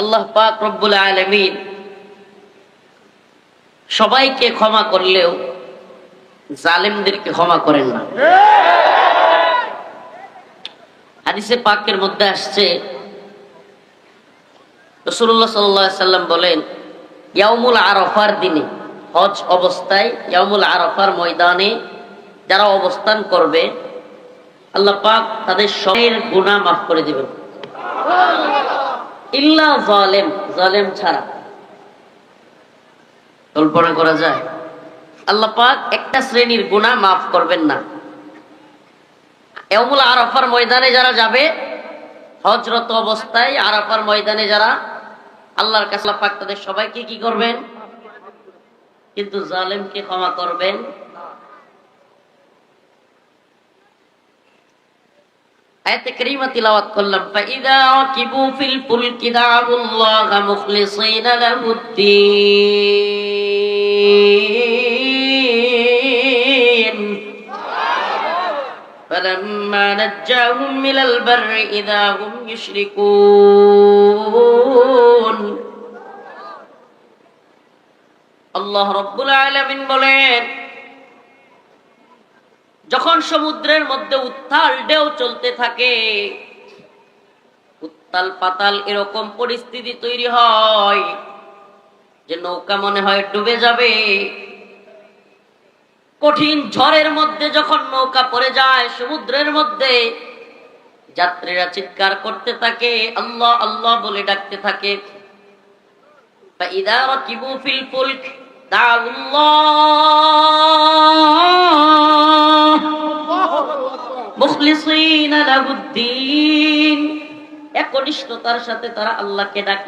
আল্লাহ পাক রব্বুল আলমিন সবাইকে ক্ষমা করলেও জালেমদেরকে ক্ষমা করেন না। হাদিসে পাকের মধ্যে আসছে রসুল্লাহ সাল্লাম বলেন ইয়ামুল আরফার দিনে, হজ অবস্থায় ইয়ামুল আরফার ময়দানে যারা অবস্থান করবে, আল্লাহ পাক তাদের সবের গুণা মাফ করে দিবেন। ইল্লা ছাড়া। কল্পনা করা যায়, আল্লাহ পাক একটা শ্রেণির গুণা মাফ করবেন না। ময়দানে যারা যাবে হজরত অবস্থায় আরাফার ময়দানে যারা, আল্লাহর কাছে পাক তাদের সবাইকে কি করবেন? কিন্তু জালেমকে ক্ষমা করবেন। আয়াতে কারীমা তিলাওয়াত করলাম ফাইদা রাকিবু ফিল ফুলকি দাউল্লাহ মুখলিসিনা লাহুদ্দিন فلما نجاهم إلى البر إذا هم يشركون আল্লাহ রব্বুল আলামিন বলেন যখন সমুদ্রের মধ্যে উত্তাল ঢেউ চলতে থাকে উত্তাল পাতাল এরকম পরিস্থিতি তৈরি হয় যে নৌকা মনে হয় ডুবে যাবে কঠিন ঝড়ের মধ্যে যখন নৌকা পড়ে যায় সমুদ্রের মধ্যে যাত্রীরা চিৎকার করতে থাকে আল্লাহ আল্লাহ বলে ডাকতে থাকে فإذا ركبوا في الفلك دعوا الله মুখলিসিনা লাহুদ্দিন একনিষ্ঠতার সাথে তারা আল্লাহকে ডাকে।